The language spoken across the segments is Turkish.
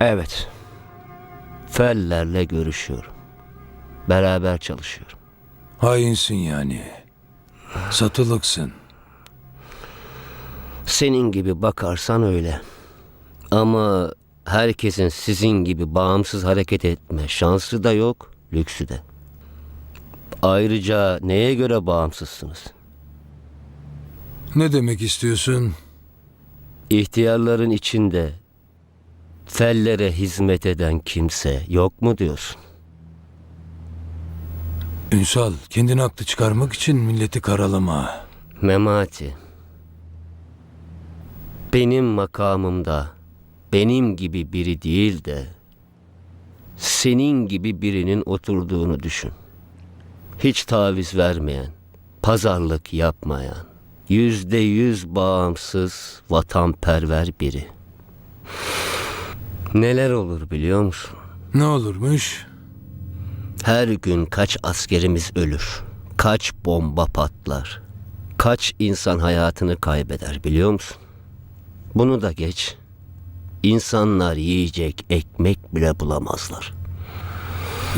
Evet. Fellerle görüşüyorum. Beraber çalışıyorum. Hainsin yani. Satılıksın. Senin gibi bakarsan öyle. Ama herkesin sizin gibi bağımsız hareket etme şansı da yok, lüksü de. Ayrıca neye göre bağımsızsınız? Ne demek istiyorsun? İhtiyarların içinde fellere hizmet eden kimse yok mu diyorsun? Ünsal, kendini haklı çıkarmak için milleti karalama. Memati. Benim makamımda benim gibi biri değil de senin gibi birinin oturduğunu düşün. Hiç taviz vermeyen, pazarlık yapmayan, yüzde yüz bağımsız, vatanperver biri. Neler olur biliyor musun? Ne olurmuş? Her gün kaç askerimiz ölür, kaç bomba patlar, kaç insan hayatını kaybeder biliyor musun? Bunu da geç. İnsanlar yiyecek ekmek bile bulamazlar.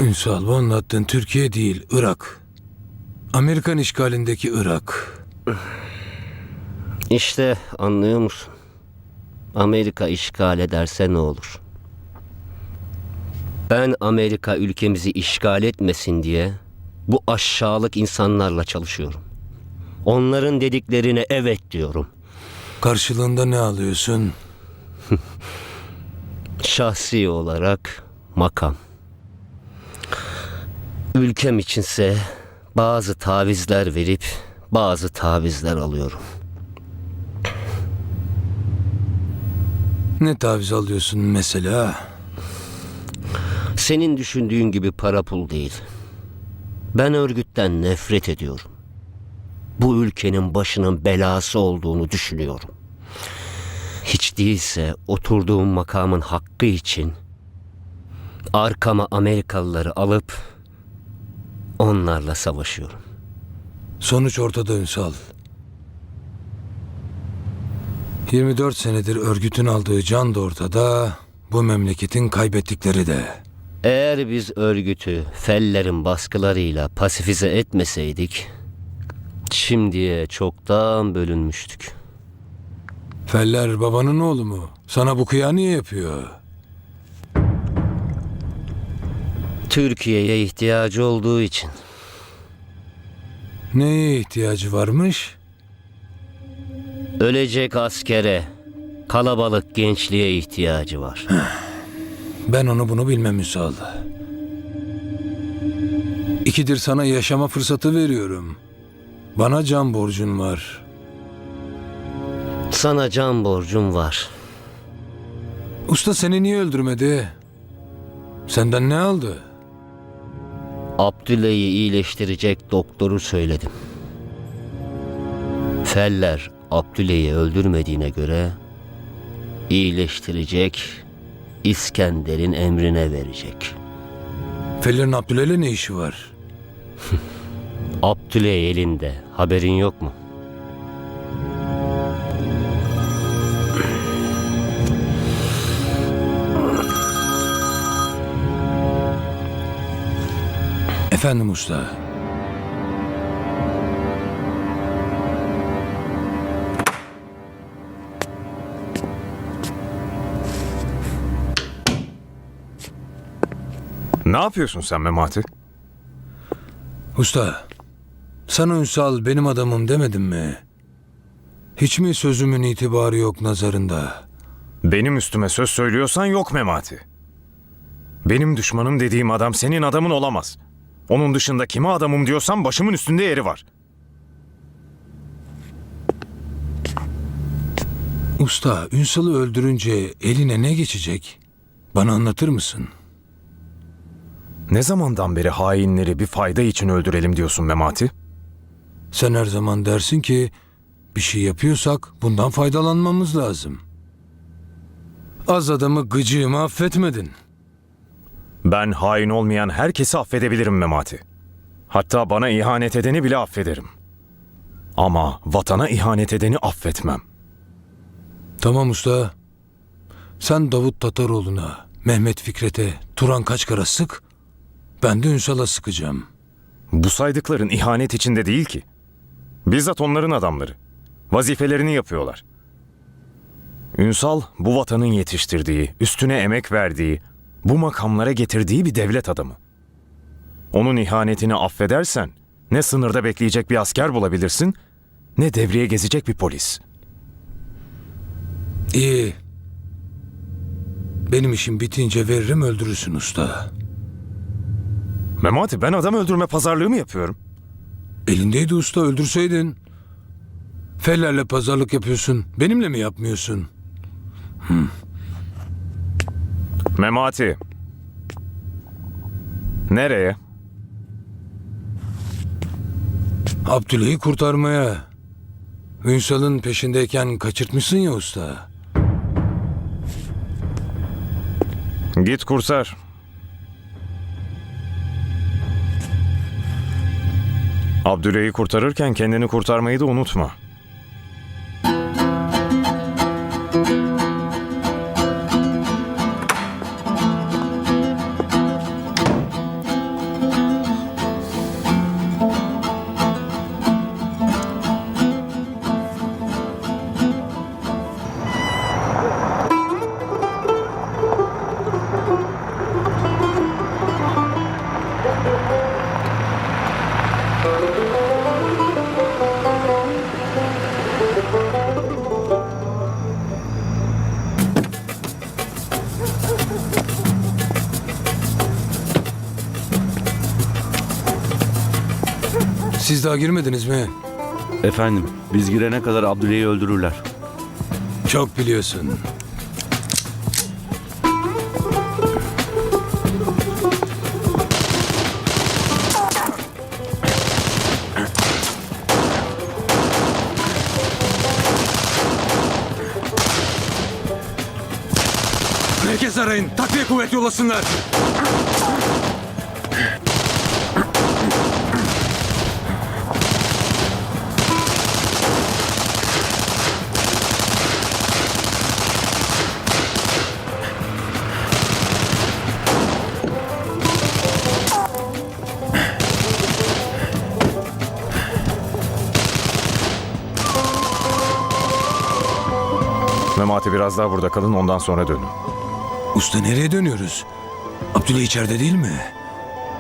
Ünsal, bu anlattığın Türkiye değil, Irak. Amerikan işgalindeki Irak. İşte anlıyor musun? Amerika işgal ederse ne olur? Ben Amerika ülkemizi işgal etmesin diye bu aşağılık insanlarla çalışıyorum. Onların dediklerine evet diyorum. Karşılığında ne alıyorsun? Şahsi olarak makam. Ülkem içinse bazı tavizler verip bazı tavizler alıyorum. Ne taviz alıyorsun mesela? Senin düşündüğün gibi para pul değil. Ben örgütten nefret ediyorum. Bu ülkenin başının belası olduğunu düşünüyorum. Hiç değilse oturduğum makamın hakkı için arkama Amerikalıları alıp onlarla savaşıyorum. Sonuç ortada Ünsal. 24 senedir örgütün aldığı can da ortada, bu memleketin kaybettikleri de. Eğer biz örgütü fellerin baskılarıyla pasifize etmeseydik, şimdiye çoktan bölünmüştük. Feller babanın oğlu mu? Sana bu kıya niye yapıyor? Türkiye'ye ihtiyacı olduğu için. Neye ihtiyacı varmış? Ölecek askere, kalabalık gençliğe ihtiyacı var. Ben onu bunu bilmem Ünsal. İkidir sana yaşama fırsatı veriyorum. Bana can borcun var. Sana can borcum var. Usta seni niye öldürmedi? Senden ne aldı? Abdüley'i iyileştirecek doktoru söyledim. Feller Abdüley'i öldürmediğine göre iyileştirecek, İskender'in emrine verecek. Feller'in Abdüley'le ne işi var? Abdüley elinde, haberin yok mu? Efendim usta. Ne yapıyorsun sen Memati? Usta. Sana Ünsal benim adamım demedim mi? Hiç mi sözümün itibarı yok nazarında? Benim üstüme söz söylüyorsan yok Memati. Benim düşmanım dediğim adam senin adamın olamaz. Onun dışında kime adamım diyorsan başımın üstünde yeri var. Usta, Ünsal'ı öldürünce eline ne geçecek? Bana anlatır mısın? Ne zamandan beri hainleri bir fayda için öldürelim diyorsun Memati? Sen her zaman dersin ki bir şey yapıyorsak bundan faydalanmamız lazım. Az adamı gıcığımı affetmedin. Ben hain olmayan herkesi affedebilirim Memati. Hatta bana ihanet edeni bile affederim. Ama vatana ihanet edeni affetmem. Tamam usta. Sen Davut Tataroğlu'na Mehmet Fikret'e Turan Kaçkar'a sık, ben de Ünsal'a sıkacağım. Bu saydıkların ihanet içinde değil ki. Bizzat onların adamları. Vazifelerini yapıyorlar. Ünsal bu vatanın yetiştirdiği, üstüne emek verdiği, bu makamlara getirdiği bir devlet adamı. Onun ihanetini affedersen ne sınırda bekleyecek bir asker bulabilirsin ne devreye gezecek bir polis. İyi. Benim işim bitince veririm öldürürsün usta. Memati ben adam öldürme pazarlığı mı yapıyorum? Elindeydi usta öldürseydin. Fellerle pazarlık yapıyorsun. Benimle mi yapmıyorsun? Memati. Nereye? Abdüley'i kurtarmaya. Ünsal'ın peşindeyken kaçırtmışsın ya usta. Git kurtar. Abdüley'i kurtarırken kendini kurtarmayı da unutma. Siz daha girmediniz mi? Efendim, biz girene kadar Abdüley'i öldürürler. Çok biliyorsun. Merkez arayın. Takviye kuvvet yollasınlar. Memati biraz daha burada kalın ondan sonra dönün. Usta nereye dönüyoruz? Abdüley içeride değil mi?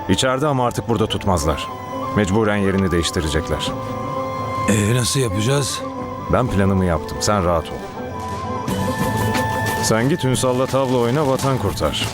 İçeride ama artık burada tutmazlar. Mecburen yerini değiştirecekler. Ee nasıl yapacağız? Ben planımı yaptım. Sen rahat ol. Sen git Ünsal'la tavla oyna vatan kurtar.